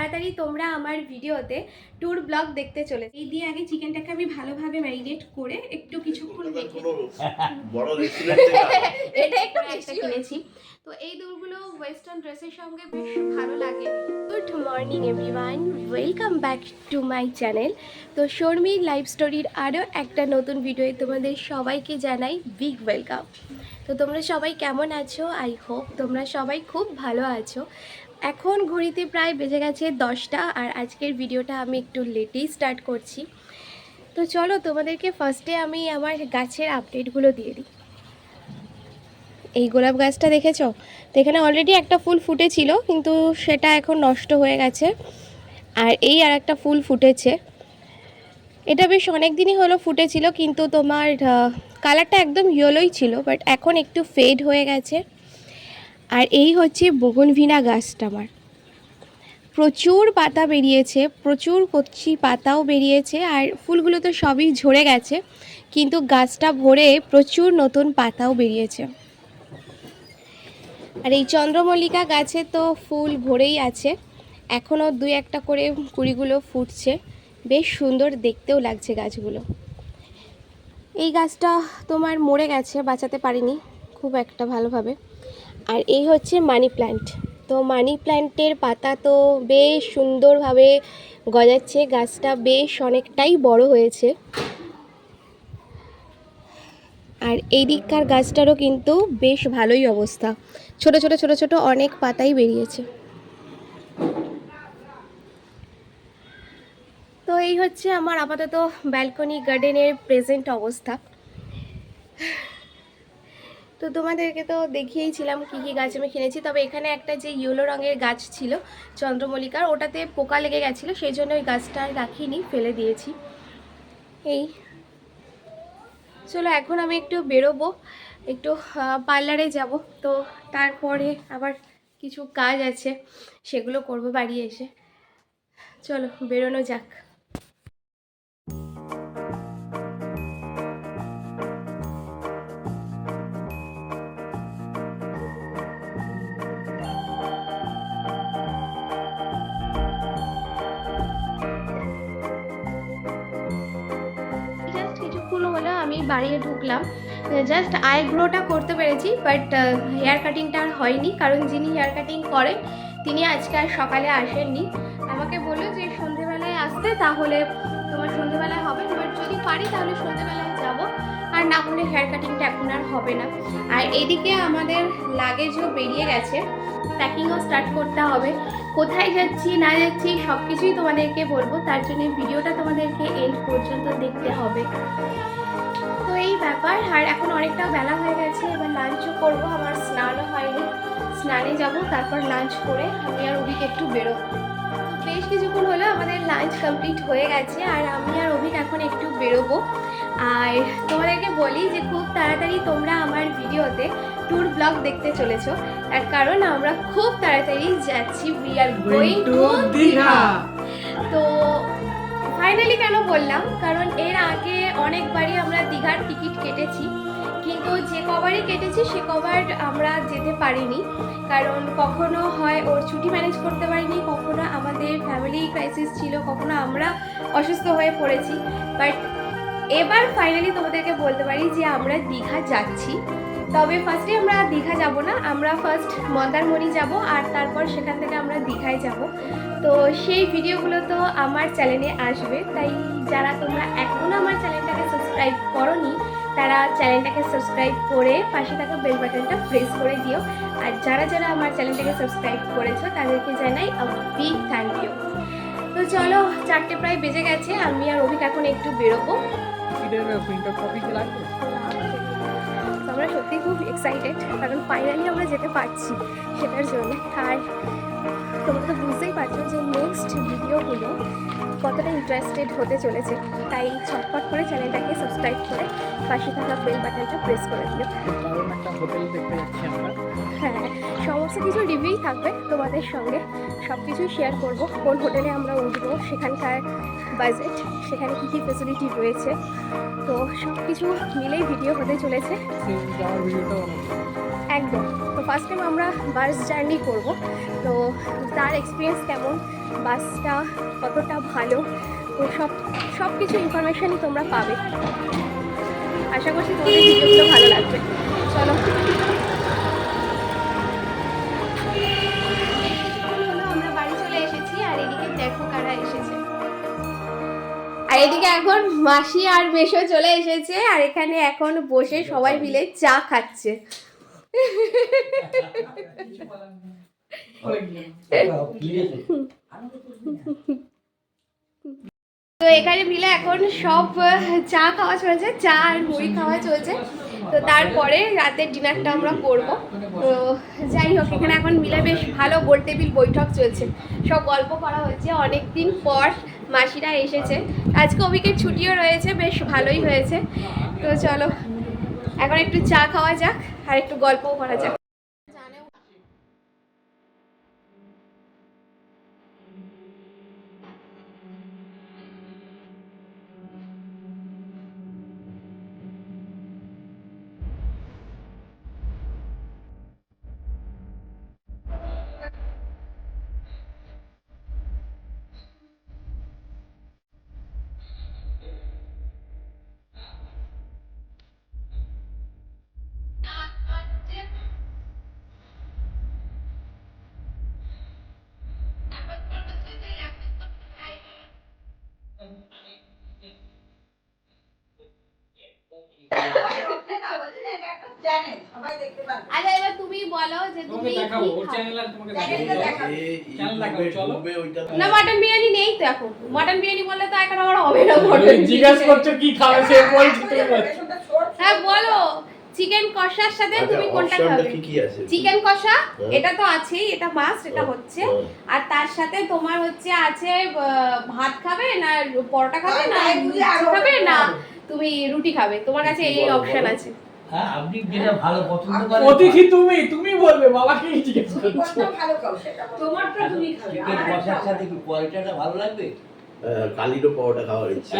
তাড়াতাড়ি তোমরা আমার ভিডিওতে ট্যুর ব্লগ দেখতে চলে এই দিয়ে আগে চিকেনটাকে আমি ভালোভাবে ম্যারিনেট করে একটু কিছুক্ষণ এটা একটু বেশি কিনেছি তো এই দুলগুলো ওয়েস্টার্ন ড্রেসের সঙ্গে বেশ ভালো লাগে। Good morning everyone welcome back to my channel তো শর্মি লাইফ স্টোরির আরও একটা নতুন ভিডিওয়ে তোমাদের সবাইকে জানাই বিগ ওয়েলকাম তো তোমরা সবাই কেমন আছো? আই হোপ তোমরা সবাই খুব ভালো আছো। এখন ঘড়িতে প্রায় বেজে গেছে দশটা আর আজকের ভিডিওটা আমি একটু লেটেই স্টার্ট করছি। তো চলো তোমাদেরকে ফার্স্টে আমি আমার গাছের আপডেটগুলো দিয়ে দিই। এই গোলাপ গাছটা দেখেছ? তো এখানে অলরেডি একটা ফুল ফুটেছিল, কিন্তু সেটা এখন নষ্ট হয়ে গেছে। আর এই আর একটা ফুল ফুটেছে। এটা বেশ অনেক দিনই হলো ফুটেছিল, কিন্তু তোমার কালারটা একদম ইয়েলোই ছিল বাট এখন একটু ফেড হয়ে গেছে। আর এই হচ্ছে বগনভিনা গাছটা আমার। প্রচুর পাতা বেরিয়েছে, প্রচুর কচি পাতাও বেরিয়েছে আর ফুলগুলো তো সবই ঝরে গেছে, কিন্তু গাছটা ভরে প্রচুর নতুন পাতাও বেরিয়েছে। আর এই চন্দ্রমল্লিকা গাছে তো ফুল ভরেই আছে, এখনও দুই একটা করে কুড়িগুলো ফুটছে, বেশ সুন্দর দেখতেও লাগছে গাছগুলো। এই গাছটা তোমার মরে গেছে, বাঁচাতে পারিনি খুব একটা ভালোভাবে। আর এই হচ্ছে মানি প্ল্যান্ট তো মানি প্ল্যান্টের পাতা তো বেশ সুন্দরভাবে গজাচ্ছে, গাছটা বেশ অনেকটাই বড় হয়েছে। আর এই দিককার গাছটারও কিন্তু বেশ ভালোই অবস্থা। ছোট ছোট ছোট ছোট অনেক পাতাই বেরিয়েছে। তো এই হচ্ছে আমার আপাতত ব্যালকনি গার্ডেনের প্রেজেন্ট অবস্থা। তো তোমাদেরকে তো দেখিয়েইছিলাম কী কী গাছ আমি কিনেছি। তবে এখানে একটা যে ইয়েলো রঙের গাছ ছিল, চন্দ্রমল্লিকার, ওটাতে পোকা লেগে গেছিল, সেই জন্য ওই গাছটা আর রাখিনি, ফেলে দিয়েছি। এই। চলো, এখন আমি একটু বেরোবো, একটু পার্লারে যাব। তো তারপরে আবার কিছু কাজ আছে, সেগুলো করব বাড়ি এসে। চলো, বেরোনো যাক। আমি বাড়িতে ঢুকলাম। জাস্ট আইব্রোটা করতে পেরেছি বাট হেয়ার কাটিংটা আর হয়নি, কারণ যিনি হেয়ার কাটিং করেন, তিনি আজকে আর সকালে আসেননি। আমাকে বলল যে সন্ধেবেলায় আসতে, তাহলে তোমার সন্ধেবেলায় হবে বাট যদি পারি তাহলে সন্ধেবেলায় যাব। আর না হলে হেয়ার কাটিংটা এখন আর হবে না। আর এদিকে আমাদের লাগেজও বেরিয়ে গেছে প্যাকিংও স্টার্ট করতে হবে। কোথায় যাচ্ছি, না যাচ্ছি সব কিছুই তোমাদেরকে বলব, তার জন্য ভিডিওটা তোমাদেরকে এন্ড পর্যন্ত দেখতে হবে। এই ব্যাপার। আর এখন অনেকটা বেলা হয়ে গেছে এবার লাঞ্চও করব। আমার স্নানও হয়নি। স্নানে যাব তারপর লাঞ্চ করে আমি আর অভিক একটু বেরোবো। বেশ কিছুক্ষণ হলো আমাদের লাঞ্চ কমপ্লিট হয়ে গেছে আর আমি আর অভিক এখন একটু বেরোবো। আর তোমাদেরকে বলি যে খুব তাড়াতাড়ি তোমরা আমার ভিডিওতে ট্যুর ব্লগ দেখতে চলেছো। তার কারণ আমরা খুব তাড়াতাড়ি যাচ্ছি। We are going to Digha তো ফাইনালি কেন বললাম? কারণ এর আগে অনেকবারই আমরা দীঘার টিকিট কেটেছি। কিন্তু যে কবারই কেটেছি, সে কবার আমরা যেতে পারিনি। কারণ কখনো হয় ওর ছুটি ম্যানেজ করতে পারিনি, কখনো আমাদের ফ্যামিলি ক্রাইসিস ছিল, কখনো আমরা অসুস্থ হয়ে পড়েছি। বাট এবার ফাইনালি তোমাদেরকে বলতে পারি যে আমরা দীঘা যাচ্ছি। তবে ফার্স্টে আমরা দীঘা যাব না, আমরা ফার্স্ট মন্দারমণি যাব আর তারপর সেখান থেকে আমরা দীঘায় যাব। তো সেই ভিডিওগুলো তো আমার চ্যানেলে আসবে, তাই যারা তোমরা এখনও আমার চ্যানেলটাকে সাবস্ক্রাইব করনি, তারা চ্যানেলটাকে সাবস্ক্রাইব করে পাশে থাকা বেল বাটনটা প্রেস করে দিও। আর যারা যারা আমার চ্যানেলটাকে সাবস্ক্রাইব করেছ, তাদেরকে জানাই বিগ থ্যাংক ইউ তো চলো, চারটে প্রায় বেজে গেছে, আমি আর অভিক এখন একটু বেরোবো। তো আমরা সত্যি খুব এক্সাইটেড কারণ ফাইনালি আমরা যেতে পারছি সেটার জন্য। আর তোমরা তো বুঝতেই পারছ যে নেক্সট ভিডিওগুলো কতটা ইন্টারেস্টেড হতে চলেছে। তাই ছটপট করে চ্যানেলটাকে সাবস্ক্রাইব করে পাশে থাকা বেল বাটনটা প্রেস করে দিও। একটা হোটেল দেখতে যাচ্ছি আমরা। হ্যাঁ সমস্ত কিছু রিভিউই থাকবে তোমাদের সঙ্গে। সব কিছু শেয়ার করব। কোন হোটেলে আমরা উঠবো, সেখানকার বাজেট সেখানে কী কী ফেসিলিটি রয়েছে। তো সব কিছু মিলেই ভিডিও হতে চলেছে। একদম। তো ফার্স্ট টাইম আমরা বাস জার্নি করব। তো তার এক্সপিরিয়েন্স কেমন? বাসটা কতটা ভালো? তো সব সব কিছু ইনফরমেশানই তোমরা পাবে। আশা করছি তোমাদের ভিডিওগুলো ভালো লাগবে। চলো। এদিকে এখন মাসি আর মেশো চলে এসেছে আর এখানে এখন বসে সবাই মিলে চা খাচ্ছে। তো এখানে মিলে এখন সব চা খাওয়া চলছে চা আর মুড়ি খাওয়া চলছে। তো তারপরে রাতের ডিনারটা আমরা করব। তো যাই হোক এখানে এখন মিলে বেশ ভালো গোল টেবিল বৈঠক চলছে। সব গল্প করা হচ্ছে অনেক দিন পর। মাসিরা এসেছে। আজকে অভিকের ছুটিও রয়েছে, বেশ ভালোই হয়েছে। তো চলো, এখন একটু চা খাওয়া যাক, আর একটু গল্পও করা যাক। আচ্ছা এবার তুমি বলো যে তুমি দেখাবো ওর চ্যানেল আছে তোমাকে দেখাবো। দেখাবো। চ্যানেল দেখাবো চলো। তো- না মাটন বিরিয়ানি নেই তো এখন। মাটন বিরিয়ানি বললে তো এখন আমার হবে না মটন জিজ্ঞাসা করছ কি খাবে সে বলছো। হ্যাঁ বলো। চিকেন কষার সাথে আচ্ছা, তুমি কোনটা খাবে? কি কি আছে? চিকেন কষা হ্যাঁ। এটা তো আছেই এটা মাস্ট এটা হচ্ছে। হ্যাঁ। আর তার সাথে তোমার হচ্ছে আছে ভাত খাবে না পরোটা খাবে না আরও খাবে না তুমি রুটি খাবে। তোমার কাছে এই অপশন আছে। হ্যাঁ আপনি যেটা ভালো পছন্দ করেন অতিথি তুমি তুমি বলবে বাবাকে জিজ্ঞেস করছ। তোমারটা তুমি খাবে চিকেন কষার সাথে কি পরোটাটা ভালো লাগবে? কালিরও পরোটা খাওয়ার ইচ্ছে।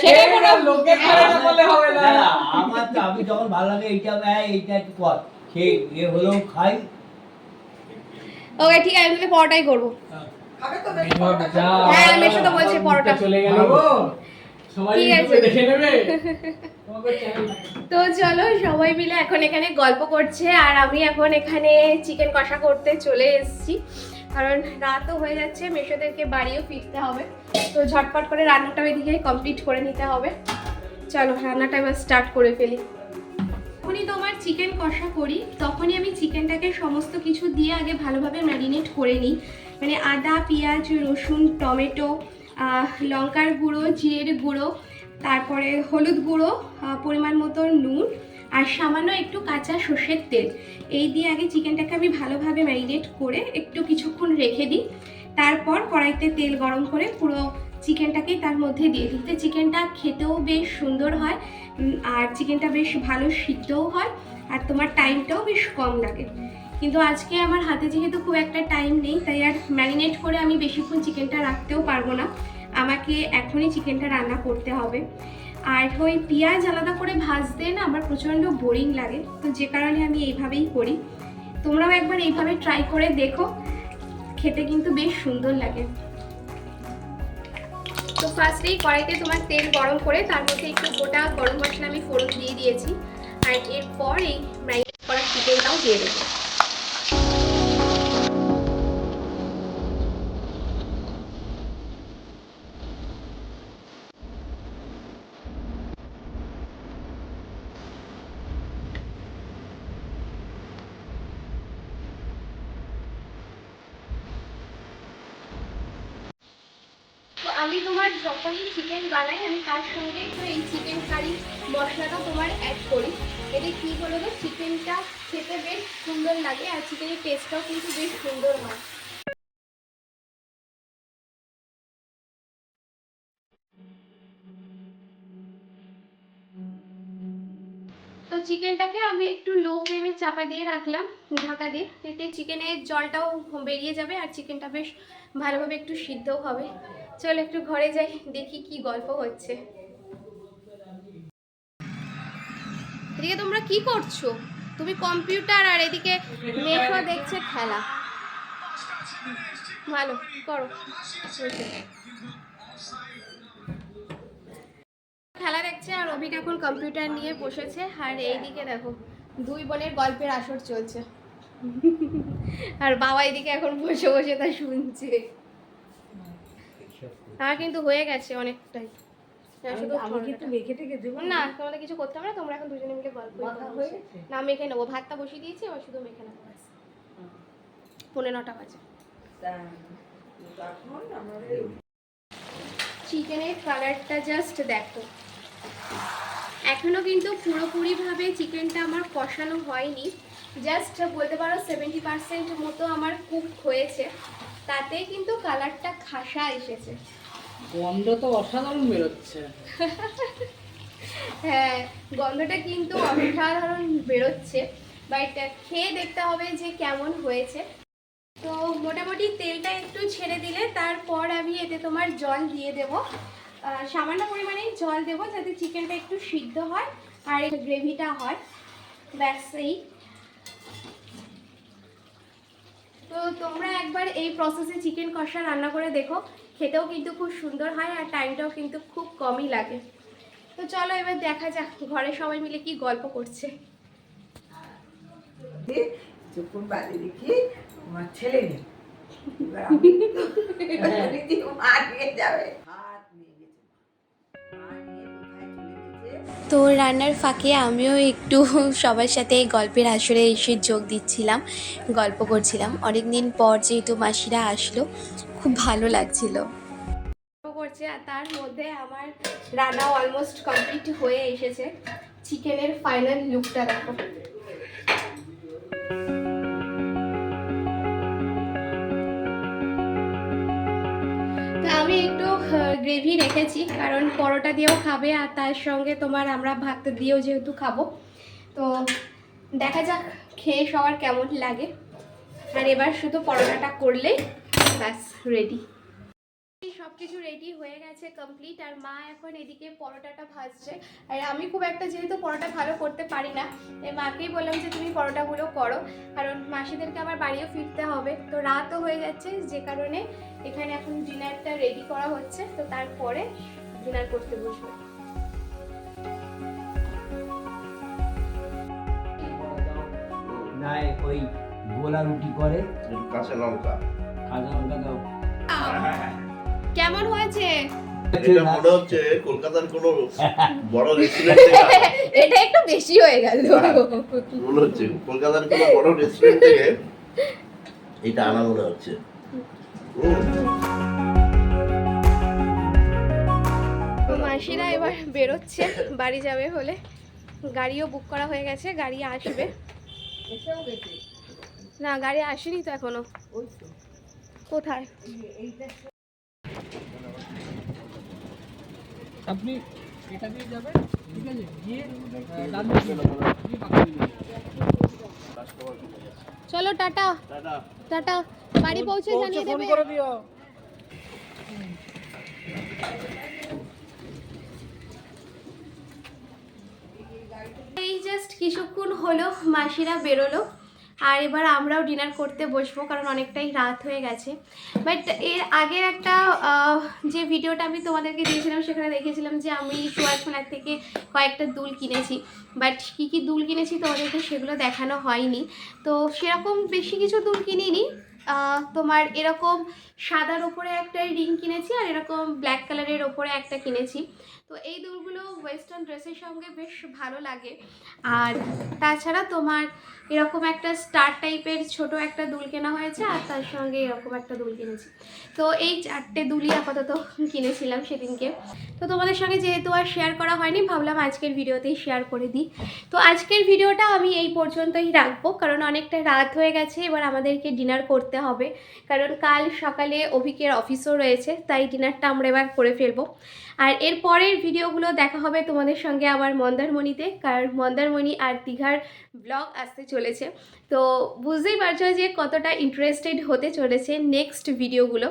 সেটা কোনো- লোকের খারাপ বললে হবে না। না, না, আমার তো আমি যখন ভালো লাগে এইটা হ্যাঁ এইটা একটু কর। সে এ হলেও খাই ওকে ঠিক আছে আমি তাহলে পরোটাই করব। হ্যাঁ, মেশো তো বলছে পরোটা। চলে গেল। ঠিক আছে। তো চলো সবাই মিলে এখন এখানে গল্প করছে আর আমি এখন এখানে চিকেন কষা করতে চলে এসেছি। কারণ রাতও হয়ে যাচ্ছে মেশোদেরকে বাড়িও ফিরতে হবে। তো ঝটপট করে রান্নাটা ওইদিকে কমপ্লিট করে নিতে হবে। চলো রান্নাটা এবার স্টার্ট করে ফেলি। যখনই তোমার চিকেন কষা করি তখনই আমি চিকেনটাকে সমস্ত কিছু দিয়ে আগে ভালোভাবে ম্যারিনেট করে নিই। মানে আদা পেঁয়াজ রসুন টমেটো লঙ্কার গুঁড়ো, জিরের গুঁড়ো, তারপরে হলুদ গুঁড়ো পরিমাণ মতো নুন আর সামান্য একটু কাঁচা সর্ষের তেল। এই দিয়ে আগে চিকেনটাকে আমি ভালোভাবে ম্যারিনেট করে একটু কিছুক্ষণ রেখে দিই। তারপর কড়াইতে তেল গরম করে পুরো চিকেনটাকেই তার মধ্যে দিয়ে দিই। তো চিকেনটা খেতেও বেশ সুন্দর হয় আর চিকেনটা বেশ ভালো সিদ্ধও হয়, আর তোমার টাইমটাও বেশ কম লাগে। কিন্তু আজকে আমার হাতে যেহেতু খুব একটা টাইম নেই, তাই আর ম্যারিনেট করে আমি বেশিক্ষণ চিকেনটা রাখতেও পারব না। আমাকে এখনই চিকেনটা রান্না করতে হবে। আর ওই পেঁয়াজ আলাদা করে ভাজতে না আমার প্রচণ্ড বোরিং লাগে, তো যে কারণে আমি এইভাবেই করি। তোমরাও একবার এইভাবে ট্রাই করে দেখো, খেতে কিন্তু বেশ সুন্দর লাগে। তো ফার্স্টেই কড়াইতে তোমার তেল গরম করে, তার মধ্যে একটু গোটা গরম মশলা আমি ফোড়ন দিয়ে দিয়েছি। আর এরপর এই ম্যারিনেট করা চিকেনটাও দিয়ে দেবো। আমি তোমার যখনই চিকেন বানাই, আমি তার সঙ্গে একটু এই চিকেন কারি মশলাটা তোমার অ্যাড করি। এতে কী হলো তো চিকেনটা খেতে বেশ সুন্দর লাগে আর চিকেনের টেস্টটাও কিন্তু বেশ সুন্দর হয়। তো চিকেনটাকে আমি একটু লো ফ্লেমে চাপা দিয়ে রাখলাম, ঢাকা দিয়ে। এতে চিকেনের জলটাও বেরিয়ে যাবে আর চিকেনটা বেশ ভালোভাবে একটু সিদ্ধও হবে। চল একটু ঘরে যাই, দেখি কি গল্প হচ্ছে। এদিকে তোমরা কি করছ? তুমি কম্পিউটার আর এদিকে মেশো দেখছে খেলা। ভালো, করো। খেলা দেখছে আর অভিক এখন কম্পিউটার নিয়ে বসেছে। আর এইদিকে দেখো, দুই বোনের গল্পের আসর চলছে। আর বাবা এদিকে এখন বসে বসে তা শুনছে। আমার কিন্তু হয়ে গেছে অনেকটাই। টেকে না তোমাদের কিছু করতে হবে না তোমরা এখন দুজনে মিলে গল্প না মেখে নেব। ভাতটা বসিয়ে দিয়েছি এবার শুধু মেখে নেব। পৌনে নটা বাজে। চিকেনের কালারটা জাস্ট দেখো। এখনও কিন্তু পুরোপুরিভাবে চিকেনটা আমার কষানো হয়নি। জাস্ট বলতে পারো সেভেন্টি পার্সেন্ট মতো আমার কুক হয়েছে। তাতে কিন্তু কালারটা খাসা এসেছে। গন্ধ তো অসাধারণ বেরোচ্ছে। হ্যাঁ গন্ধটা কিন্তু অসাধারণ বেরোচ্ছে। বাট খেয়ে দেখতে হবে যে কেমন হয়েছে। তো মোটামুটি তেলটা একটু ছেড়ে দিলে তারপর আমি এতে তোমার জল দিয়ে দেব। সামান্য পরিমাণেই জল দেব যাতে চিকেনটা একটু সিদ্ধ হয় আর গ্রেভিটা হয়। ব্যাস এই তো তোমরা একবার এই প্রসেসে চিকেন কষা রান্না করে দেখো। খেতেও কিন্তু খুব সুন্দর হয় আর টাইমটাও কিন্তু খুব কমই লাগে। তো চলো এবার দেখা যাক ঘরে সবাই মিলে কি গল্প করছে। বাড়ি দেখি আমার ছেলে নেই। যাবে। গেছে তো রান্নার ফাঁকে আমিও একটু সবার সাথে গল্পের আসরে এসে যোগ দিচ্ছিলাম গল্প করছিলাম। অনেক দিন পর যেহেতু মাসিরা আসলো খুব ভালো লাগছিল। করছে, আর তার মধ্যে আমার রান্না অলমোস্ট কমপ্লিট হয়ে এসেছে। চিকেনের ফাইনাল লুকটা দেখো। আমি একটু গ্রেভি রেখেছি, কারণ পরোটা দিয়েও খাবে, আর তার সঙ্গে তোমার আমরা ভাত দিয়েও যেহেতু খাব। তো দেখা যাক, খেয়ে সবার কেমন লাগে। আর এবার শুধু পরোটাটা করলেই ব্যাস রেডি সব কিছু রেডি হয়ে গেছে কমপ্লিট আর মা এখন এদিকে পরোটাটা ভাজছে। আর আমি খুব একটা যেহেতু পরোটা ভালো করতে পারি না তাই মাকেই বললাম যে তুমি পরোটাগুলো করো। কারণ মাসিদেরকে আবার বাড়িও ফিরতে হবে। তো রাতও হয়ে যাচ্ছে যে কারণে এখানে এখন ডিনারটা রেডি করা হচ্ছে। তো তারপরে ডিনার করতে বসবো। না ওই গোলা রুটি করে। কাঁচা লঙ্কা। দাও। কেমন হয়েছে? এটা মনে হচ্ছে কলকাতার কোনো বড় রেস্টুরেন্ট এটা একটু বেশি হয়ে গেল। মনে হচ্ছে কলকাতার কোনো বড় রেস্টুরেন্ট থেকে এটা আনা মনে হচ্ছে। মাসিরা এবার বেরোচ্ছে বাড়ি যাবে হলে। গাড়িও বুক করা হয়ে গেছে গাড়ি আসবে। না গাড়ি আসেনি তো এখনও। ওই তো। কোথায়? আপনি এটা দিয়ে যাবেন ঠিক আছে? গিয়ে ডান দিকে গিয়ে বাঁকা দিকে। চলো টাটা। টাটা। বাড়ি পৌঁছে জানিয়ে দেবে। করে দিও। এই জাস্ট কিছুক্ষণ হলো মাসিরা বেরোলো। আর এবার আমরাও ডিনার করতে বসবো, কারণ অনেকটাই রাত হয়ে গেছে। বাট এর আগের একটা যে ভিডিওটা আমি তোমাদেরকে দিয়েছিলাম, সেখানে দেখেছিলাম যে আমি সোয়াজ মেলার থেকে কয়েকটা দুল কিনেছি। বাট কী কী দুল কিনেছি তোমাদেরকে সেগুলো দেখানো হয়নি। তো সেরকম বেশি কিছু দুল কিনিনি। তোমার এরকম সাদার ওপরে একটা রিং কিনেছি, আর এরকম ব্ল্যাক কালারের ওপরে একটা কিনেছি। তো এই দুলগুলো ওয়েস্টার্ন ড্রেসের সঙ্গে বেশ ভালো লাগে। আর তাছাড়া তোমার এরকম একটা স্টার টাইপের ছোট একটা দুল কেনা হয়েছে, আর তার সঙ্গে এরকম একটা দুল কিনেছি। তো এই চারটে দুলই আপাতত কিনেছিলাম সেদিনকে। তো তোমাদের সঙ্গে যেহেতু আর শেয়ার করা হয়নি, ভাবলাম আজকের ভিডিওতেই শেয়ার করে দিই। তো আজকের ভিডিওটা আমি এই পর্যন্তই রাখব, কারণ অনেকটা রাত হয়ে গেছে, এবার আমাদেরকে ডিনার করতে হবে। কারণ কাল সকালে অভিকের অফিসও রয়েছে, তাই ডিনারটা আমরা এবার করে ফেলব। আর এর পরের ভিডিওগুলো দেখা হবে তোমাদের সঙ্গে আমার মন্দারমণিতে, কারণ মন্দারমণি আর দীঘার ব্লগ আসতে চলেছে। তো বুঝতেই পারছ যে কতটা ইন্টারেস্টেড হতে চলেছে নেক্সট ভিডিওগুলো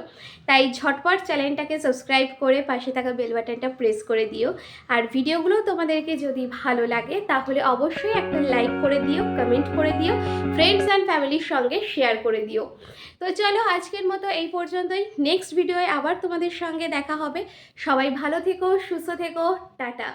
তাই ঝটপট চ্যানেলটাকে সাবস্ক্রাইব করে পাশে থাকা বেল বাটনটা প্রেস করে দিও। আর ভিডিওগুলো তোমাদেরকে যদি ভালো লাগে, তাহলে অবশ্যই একটা লাইক করে দিও কমেন্ট করে দিও ফ্রেন্ডস অ্যান্ড ফ্যামিলির সঙ্গে শেয়ার করে দিও। তো চলো আজকের মতো এই পর্যন্তই। নেক্সট ভিডিওয়ে আবার তোমাদের সঙ্গে দেখা হবে। সবাই ভালো থেকো, সুস্থ থেকো, টাটা।